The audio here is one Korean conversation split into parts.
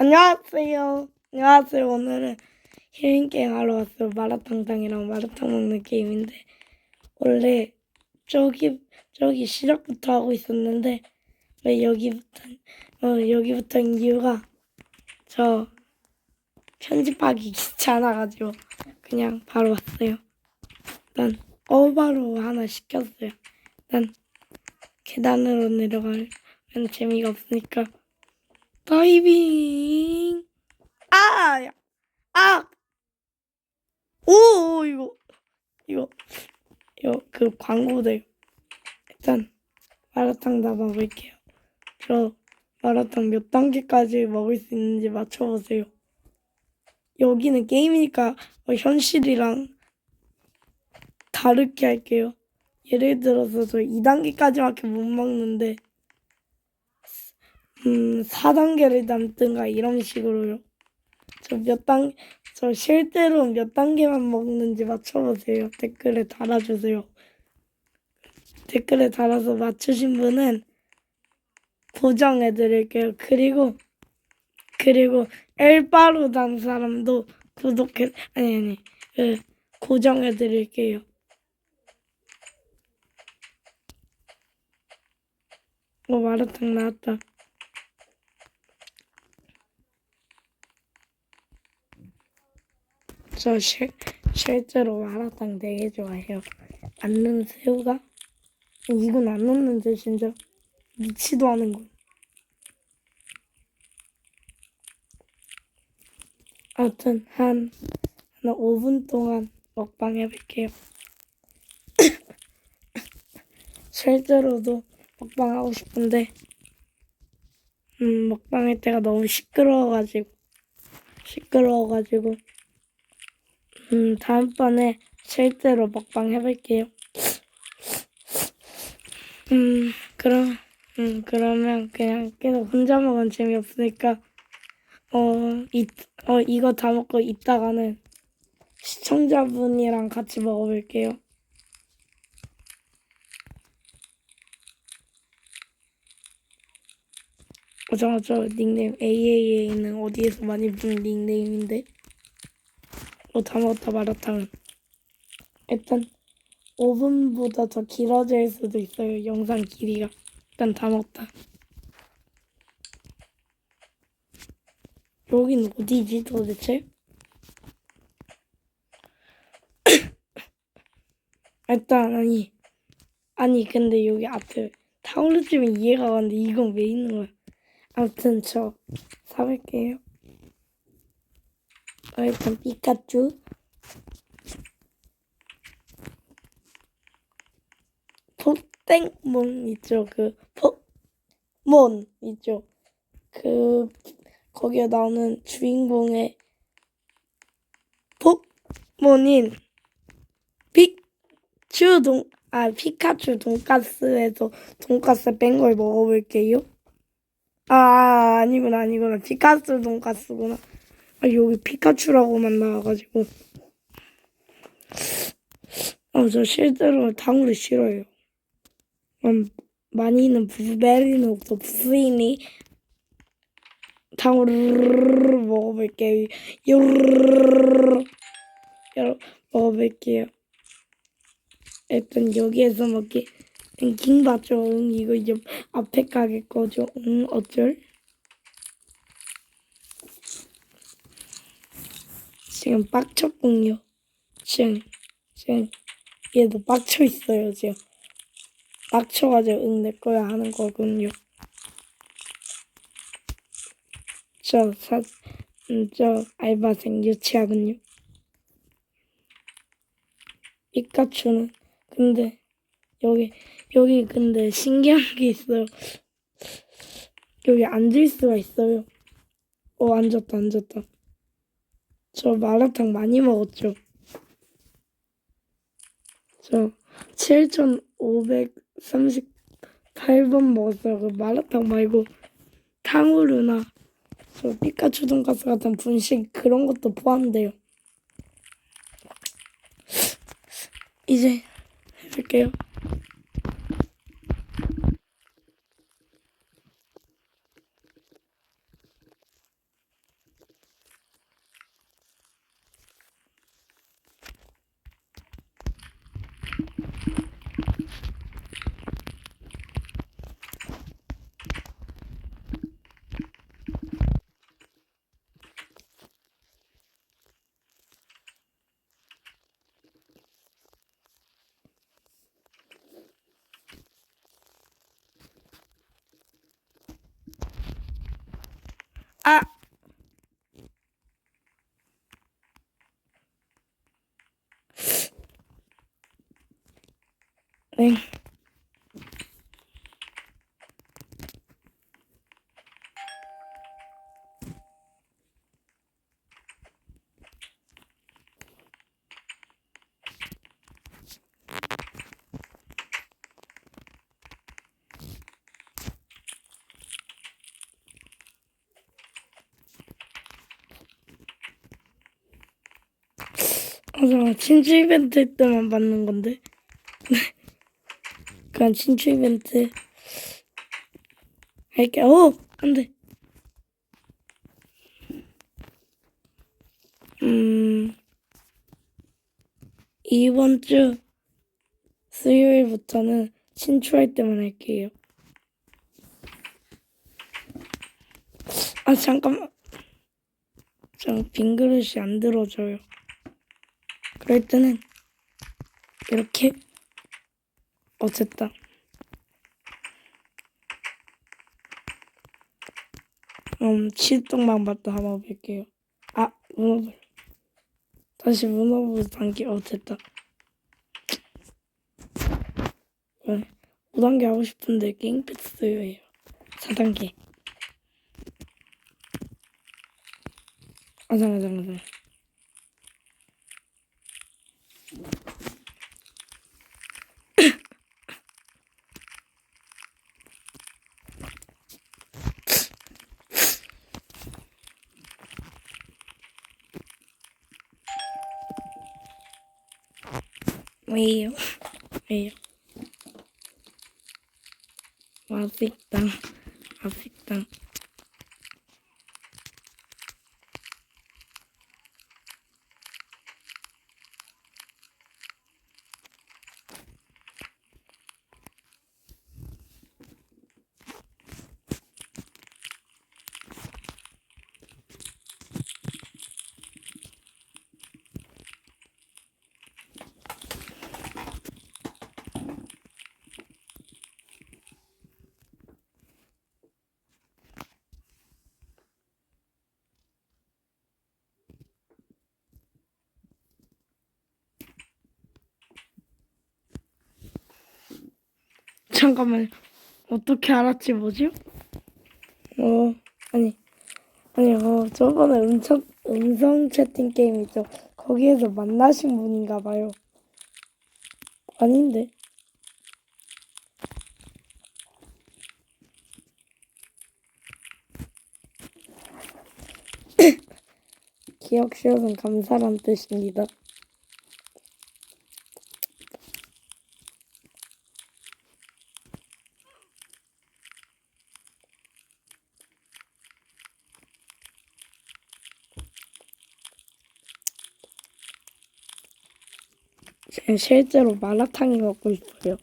안녕하세요. 안녕하세요. 오늘은 힐링 게임 하러 왔어요. 마라탕탕이랑 마라탕 먹는 게임인데 원래 저기 저기 시작부터 하고 있었는데 왜 여기부터 어 여기부터 이유가 저 편집하기 귀찮아가지고 그냥 바로 왔어요. 일단 어바로 하나 시켰어요. 일단 계단으로 내려가면 재미가 없으니까 다이빙 아! 야. 아! 오 이거 이거 이거 그 광고들 일단 마라탕 다 먹을게요. 저 마라탕 몇 단계까지 먹을 수 있는지 맞춰보세요. 여기는 게임이니까 어, 현실이랑 다르게 할게요. 예를 들어서 저 2단계까지밖에 못 먹는데 음 4단계를 남든가 이런 식으로요. 저 몇 단, 저 실제로 몇 단계만 먹는지 맞춰보세요. 댓글에 달아주세요. 댓글에 달아서 맞추신 분은 보정해 드릴게요. 그리고, 그리고 엘바로 단 사람도 구독해, 아니, 아니, 그, 고정해 드릴게요. 어, 마라탕 나왔다. 저 실, 실제로 마라탕 되게 좋아해요. 안 넣는 새우가? 이건 안 넣는데 진짜 미치도 않은 거. 아무튼 한, 한 5분 동안 먹방 해볼게요. 실제로도 먹방 하고 싶은데 음, 먹방 할 때가 너무 시끄러워가지고 시끄러워가지고 음, 다음번에 실제로 먹방 해볼게요. 음, 그럼, 음, 그러면 그냥 계속 혼자 먹으면 재미없으니까, 어, 이, 어, 이거 다 먹고 이따가는 시청자분이랑 같이 먹어볼게요. 어, 잠깐, 저 닉네임 AAA는 어디에서 많이 부른 닉네임인데? 어, 다 먹었다, 마라탕. 일단, 5분보다 더 길어질 수도 있어요, 영상 길이가. 일단 다 먹었다. 여긴 어디지, 도대체? 일단, 아니. 아니, 근데 여기 앞에 타오르집은 이해가 가는데 이건 왜 있는 거야? 아무튼, 저 사볼게요. 어, 일단 피카츄? 포땡몬 있죠 그 포몬 있죠. 그 거기에 나오는 주인공의 포몬인 피츄 동 아 피카츄 돈까스에서 돈까스 뺀 걸 먹어볼게요. 아 아니구나 아니구나. 피카츄 돈까스구나 아, 여기 피카츄라고만 나와가지고. 아, 저 실제로 탕후루 싫어요. 음, 많이는 부베리는 없어. 부인이 탕후루 먹어볼게요. 요르르 먹어볼게요. 일단 여기에서 먹기. 킹 받죠. 응, 이거 이제 앞에 가게 거죠. 응, 어쩔? 지금 빡쳤군요. 지금, 지금, 얘도 빡쳐 있어요, 지금. 빡쳐가지고, 응, 내 거야 하는 거군요. 저, 사, 음, 저, 알바생 유치하군요. 피카츄는, 근데, 여기, 여기 근데 신기한 게 있어요. 여기 앉을 수가 있어요. 어, 앉았다, 앉았다. 저 마라탕 많이 먹었죠. 저 7,538번 먹었어요. 그 마라탕 말고 탕후루나 저 피카츄 돈가스 같은 분식 그런 것도 포함돼요. 이제 해볼게요. 네. 아, 잠깐 친추 이벤트 때만 받는 건데. 그냥 친추 이벤트 할게. 오, 안 돼. 음, 이번 주 수요일부터는 친추할 때만 할게요. 아, 잠깐만. 저 빈 그릇이 안 들어져요. 그럴 때는 이렇게 어 됐다. 음 치똥만 봤다 한번 볼게요. 아 문어불. 다시 문어불 담기 어 됐다. 왜? 5단계 하고 싶은데 게임 패스예요. 4단계. 아 잠깐 잠깐 잠 깐 왜요? 왜요? 잠깐만. 어떻게 알았지 뭐지? 어 아니 아니 어 저번에 음성 음성 채팅 게임 있죠. 거기에서 만나신 분인가 봐요. 아닌데. 기억 시옷은 감사란 뜻입니다. 실제로 마라탕이 먹고 싶어요.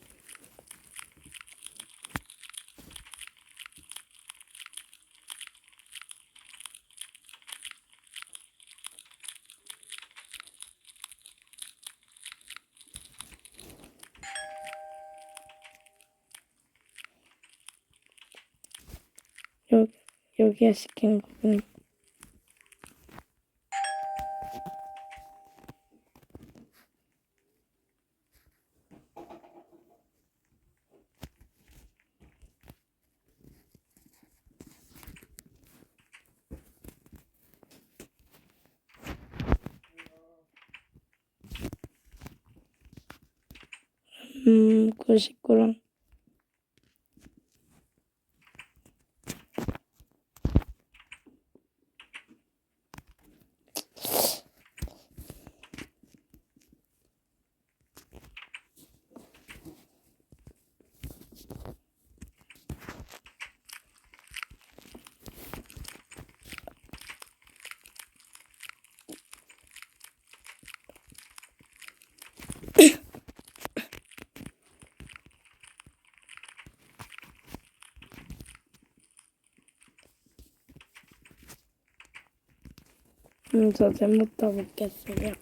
여, 여기에 시킨 거군. 음, 99랑. 음, 저 잘못 다 먹겠어요.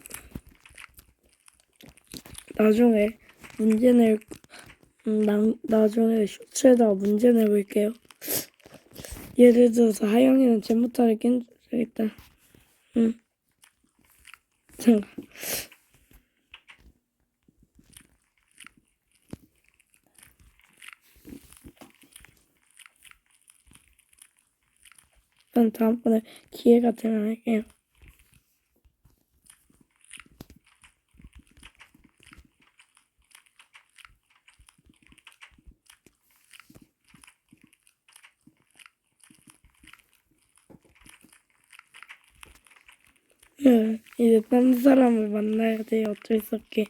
나중에 문제 낼, 음, 나, 나중에 쇼츠에다가 문제 내볼게요. 예를 들어서 하영이는 깬적 있다. 응. 잠깐. 난 다음번에 기회가 되면 할게요. 네, 딴 사람을 만나야 돼. 어쩔 수 없게.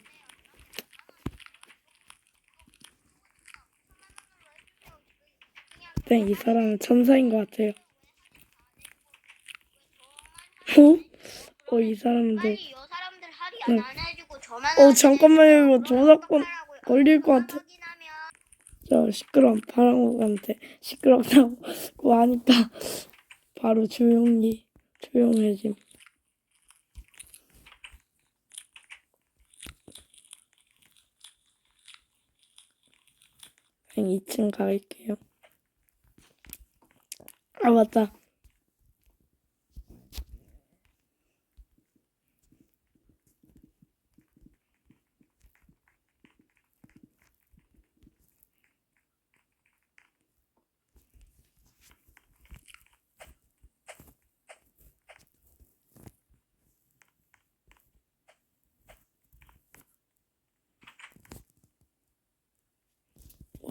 일단 이 사람은 천사인 것 같아요. 어? 어, 이. 빨리 여 사람들 할인 응. 안 해주고 저만 어, 잠깐만요. 이거 저작권. 걸릴 것 같아. 저 시끄러운 파랑옥한테 시끄럽다고 하니까 바로 조용히 조용해짐. 그냥 2층 갈게요. 아 맞다.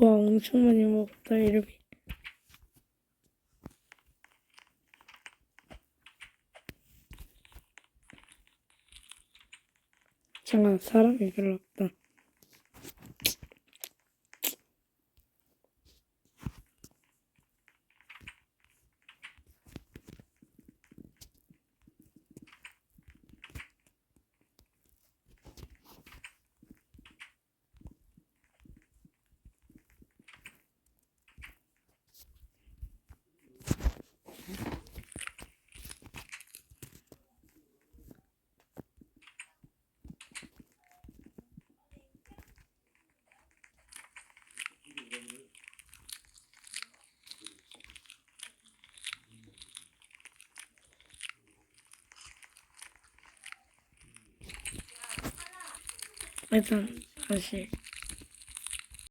와 엄청 많이 먹었다 이름이. 잠깐 사람이 별로 없다. 일단 다시